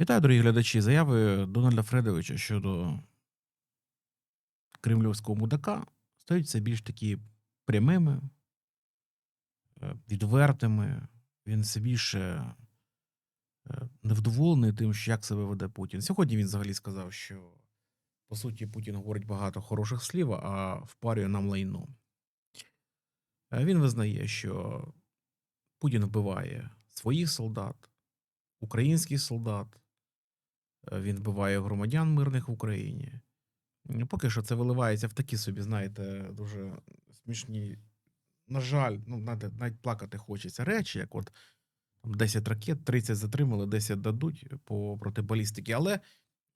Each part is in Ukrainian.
Вітаю, дорогі глядачі. Заяви Дональда Фредовича щодо кремлівського мудака стають все більш такі прямими, е, відвертими. Він все більше е, невдоволений тим, що як себе веде Путін. Сьогодні він взагалі сказав, що по суті Путін говорить багато хороших слів, а впарює нам лайно. Е, Він визнає, що Путін вбиває своїх солдат, українських солдат, він вбиває громадян мирних в Україні. Поки що це виливається в такі собі, знаєте, дуже смішні. На жаль, ну, знаєте, навіть плакати хочеться речі, як от 10 ракет, 30 затримали, 10 дадуть по проти балістики. Але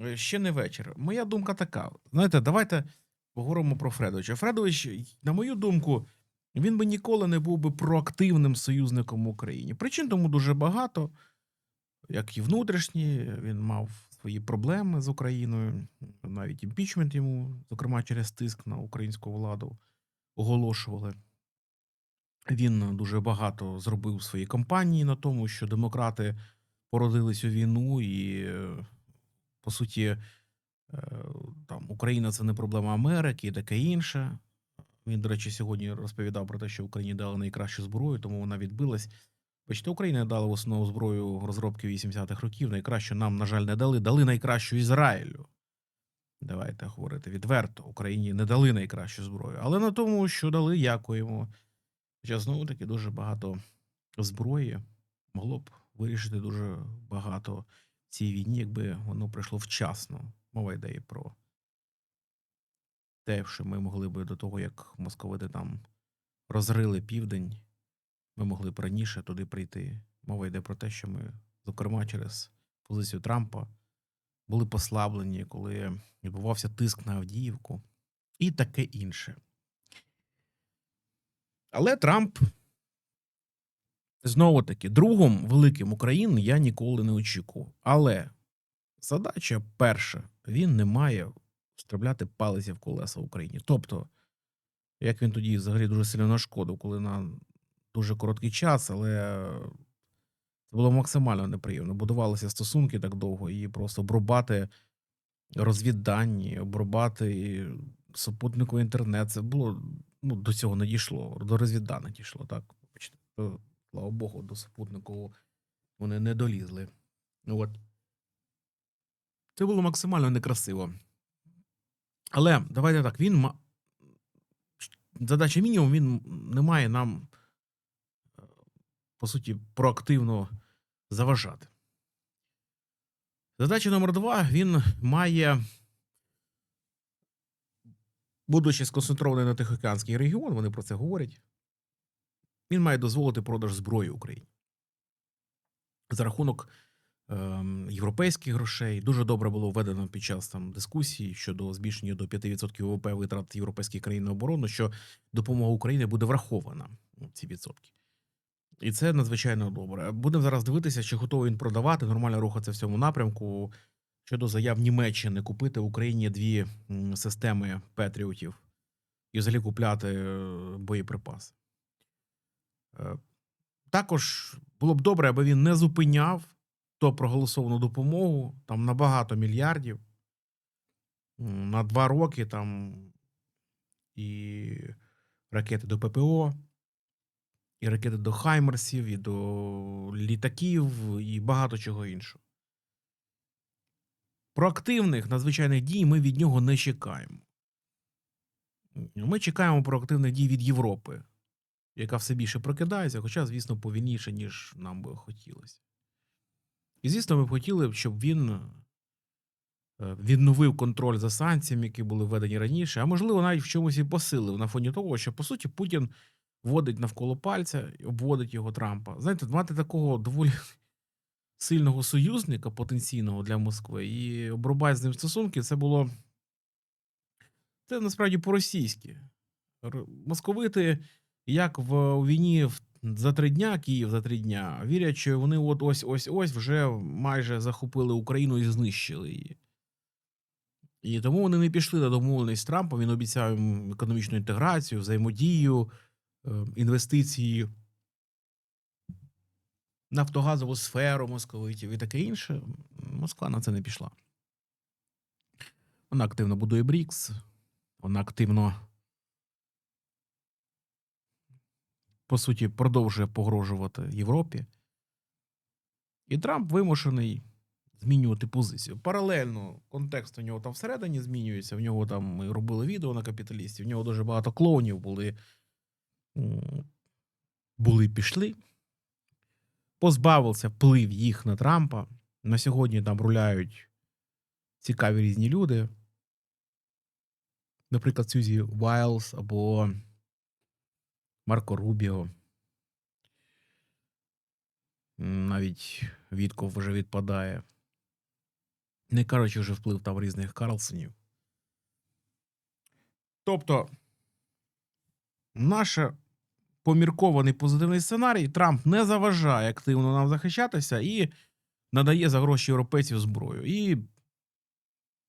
е, ще не вечір. Моя думка така: знаєте, давайте поговоримо про Фредовича. Фредович, на мою думку, він би ніколи не був би проактивним союзником в Україні. Причин тому дуже багато, як і внутрішні, він мав свої проблеми з Україною, навіть імпічмент йому, зокрема через тиск на українську владу, оголошували. Він дуже багато зробив в своїй кампанії на тому, що демократи породились у війну, і, е, по суті, е, там Україна це не проблема Америки і таке інше. Він, до речі, сьогодні розповідав про те, що Україні дали найкращу зброю, тому вона відбилась. Бачите, Україна дала в основу зброю розробки 80-х років. Найкращу нам, на жаль, не дали. Дали найкращу Ізраїлю. Давайте говорити відверто. Україні не дали найкращу зброю. Але на тому, що дали, дякуємо. Хоча знову таки дуже багато зброї могло б вирішити дуже багато цій війні, якби воно прийшло вчасно. Мова йде і про те, що ми могли би до того, як московити там розрили південь, ми могли б раніше туди прийти. Мова йде про те, що ми, зокрема, через позицію Трампа були послаблені, коли відбувався тиск на Авдіївку і таке інше. Але Трамп знову таки другом великим України я ніколи не очікував. Але задача перша: він не має вставляти палиці в колеса в Україні. Тобто, як він тоді взагалі дуже сильно нашкодив, коли на дуже короткий час, але це було максимально неприємно. Будувалися стосунки так довго, і просто обрубати розвіддані, обрубати супутниковий інтернет. Це було ну, до цього не дійшло. До розвідданих дійшло, так. Слава Богу, до супутникового вони не долізли. Ну, От. Це було максимально некрасиво. Але давайте так, він задача мінімум, він не має нам, по суті, проактивно заважати. Задача номер два: він має, будучи сконцентрований на Тихоокеанський регіон, вони про це говорять. Він має дозволити продаж зброї Україні за рахунок ем, європейських грошей. Дуже добре було введено під час там дискусії щодо збільшення до 5% ВВП витрат європейських країн на оборону, що допомога Україні буде врахована у ці відсотки. І це надзвичайно добре. Будемо зараз дивитися, чи готовий він продавати, нормально рухатися в цьому напрямку щодо заяв Німеччини купити в Україні дві системи Петріотів і взагалі купляти е, боєприпаси. Е, Також було б добре, аби він не зупиняв то проголосовану допомогу там на багато мільярдів на два роки там і ракети до ППО, і ракети до Хаймерсів, і до літаків, і багато чого іншого. Проактивних надзвичайних дій ми від нього не чекаємо. Ми чекаємо проактивних дій від Європи, яка все більше прокидається, хоча, звісно, повільніше, ніж нам би хотілося. І, звісно, ми б хотіли, щоб він е, відновив контроль за санкціями, які були введені раніше, а можливо, навіть в чомусь і посилив на фоні того, що по суті Путін водить навколо пальця і обводить його Трампа. Знаєте, мати такого доволі сильного союзника потенційного для Москви і обрубати з ним стосунки, це було це насправді по-російськи. Московити, як в війні за три дня, Київ за три дня, вірять, що вони от ось ось ось вже майже захопили Україну і знищили її. І тому вони не пішли на домовленість з Трампом. Він обіцяв їм економічну інтеграцію, взаємодію, інвестиції, нафтогазову сферу московитів і таке інше. Москва на це не пішла. Вона активно будує Брікс, вона активно, по суті, продовжує погрожувати Європі. І Трамп вимушений змінювати позицію. Паралельно контекст у нього там всередині змінюється. В нього там ми робили відео на капіталістів. В нього дуже багато клоунів були. Були пішли. Позбавився вплив їх на Трампа. На сьогодні там руляють цікаві різні люди. Наприклад, Сюзі Вайлз або Марко Рубіо. Навіть Вітков вже відпадає. Не кажучи вже вплив там різних Карлсонів. Тобто, наш поміркований позитивний сценарій Трамп не заважає активно нам захищатися і надає за гроші європейців зброю. І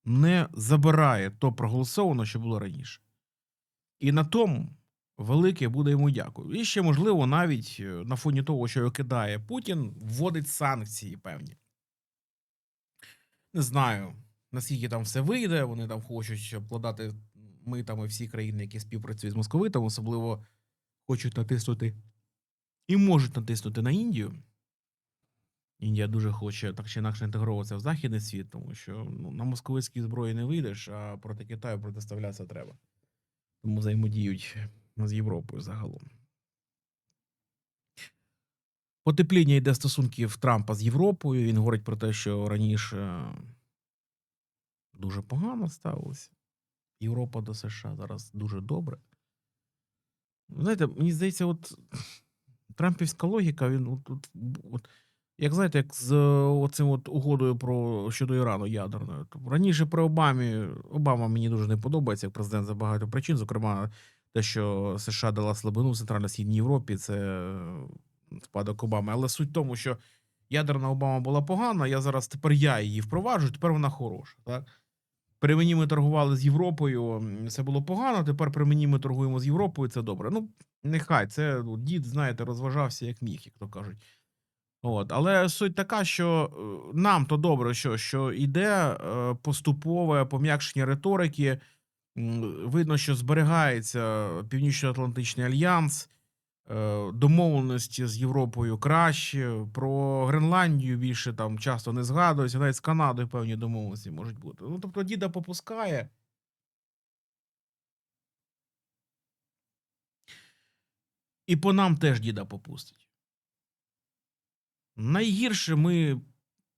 не забирає то проголосовано, що було раніше. І на тому велике буде йому дякую. І ще, можливо, навіть е, на фоні того, що його кидає Путін, вводить санкції певні. Не знаю, наскільки там все вийде. Вони там хочуть обкладати митами всі країни, які співпрацюють з московитом, особливо хочуть натиснути і можуть натиснути на Індію. Індія дуже хоче так чи інакше інтегруватися в західний світ, тому що ну, на московицькій зброї не вийдеш, а проти Китаю протиставлятися треба. Тому взаємодіють з Європою загалом. Потепління йде стосунків Трампа з Європою. Він говорить про те, що раніше дуже погано ставилося. Європа до США зараз дуже добре. Знаєте, мені здається, от Трампівська логіка, він от, от, от, як знаєте, як з оцим от угодою про щодо Ірану ядерною. Тобто Раніше при Обамі Обама мені дуже не подобається як президент за багато причин. Зокрема, те, що США дала слабину в Центрально-Східній Європі, це е, спадок Обами. Але суть в тому, що ядерна Обама була погана, я зараз тепер я її впроваджую, тепер вона хороша. Так? При мені ми торгували з Європою, це було погано. Тепер при мені ми торгуємо з Європою, це добре. Ну, нехай це ну, дід, знаєте, розважався як міг, як то кажуть. От, але суть така, що е, нам то добре, що, що йде е, поступове пом'якшення риторики. Видно, що зберігається Північно-Атлантичний альянс, домовленості з Європою краще. Про Гренландію більше там часто не згадується, навіть з Канадою певні домовленості можуть бути. Ну, тобто, діда попускає. І по нам теж діда попустить. Найгірше ми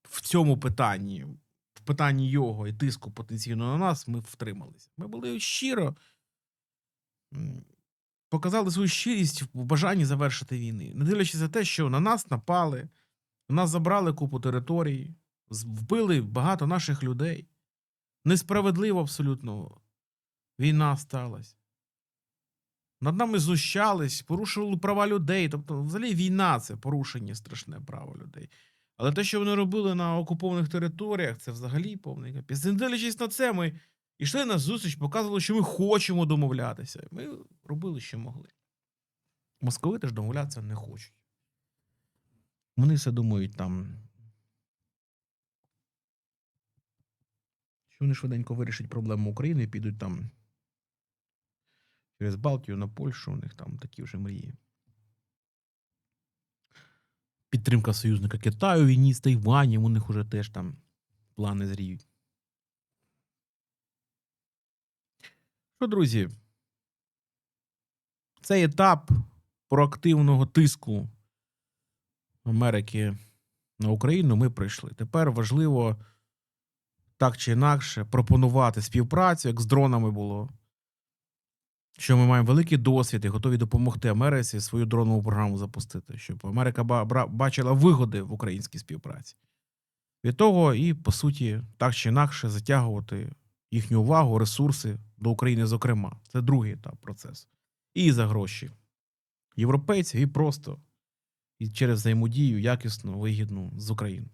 в цьому питанні, в питанні його і тиску потенційно на нас, ми втрималися. Ми були щиро показали свою щирість в бажанні завершити війни, не дивлячись на те, що на нас напали, на нас забрали купу територій, вбили багато наших людей. Несправедливо абсолютно війна сталася. Над нами знущались, порушували права людей. Тобто, взагалі, війна це порушення страшне права людей. Але те, що вони робили на окупованих територіях, це взагалі повний капець. Не дивлячись на це, ми йшли на зустріч, показували, що ми хочемо домовлятися. Ми робили, що могли. Московити ж домовлятися не хочуть. Вони все думають там. Що вони швиденько вирішать проблему України і підуть там через Балтію на Польщу, у них там такі вже мрії. Підтримка союзника Китаю війні з Тайванем, у них уже теж там плани зріють. Що, друзі, цей етап проактивного тиску Америки на Україну ми пройшли. Тепер важливо так чи інакше пропонувати співпрацю, як з дронами було. Що ми маємо великий досвід і готові допомогти Америці свою дронову програму запустити, щоб Америка бачила вигоди в українській співпраці. Від того і, по суті, так чи інакше затягувати їхню увагу, ресурси до України, зокрема. Це другий етап процесу. І за гроші європейців, і просто і через взаємодію якісну, вигідну з Україною.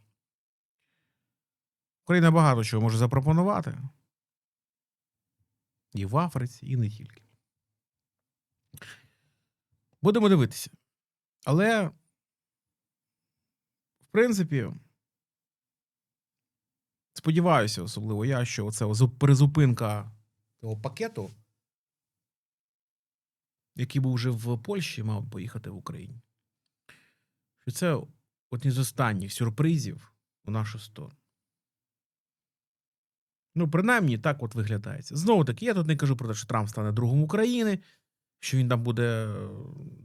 Україна багато чого може запропонувати. І в Африці, і не тільки. Будемо дивитися. Але, в принципі, Сподіваюся, особливо я, що озу- перезупинка того пакету, який був вже в Польщі, мав поїхати в Україні. Що це один з останніх сюрпризів у нашу сторону. Ну, принаймні, так от виглядається. Знову таки, я тут не кажу про те, що Трамп стане другом України, що він там буде е,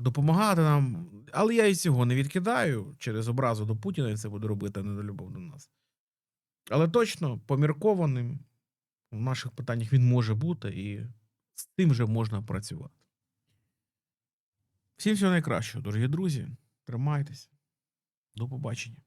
допомагати нам. Але я і цього не відкидаю через образу до Путіна, він це буде робити, а не до любов до нас. Але точно поміркованим в наших питаннях він може бути, і з тим же можна працювати. Всім всього найкращого, дорогі друзі. Тримайтеся. До побачення.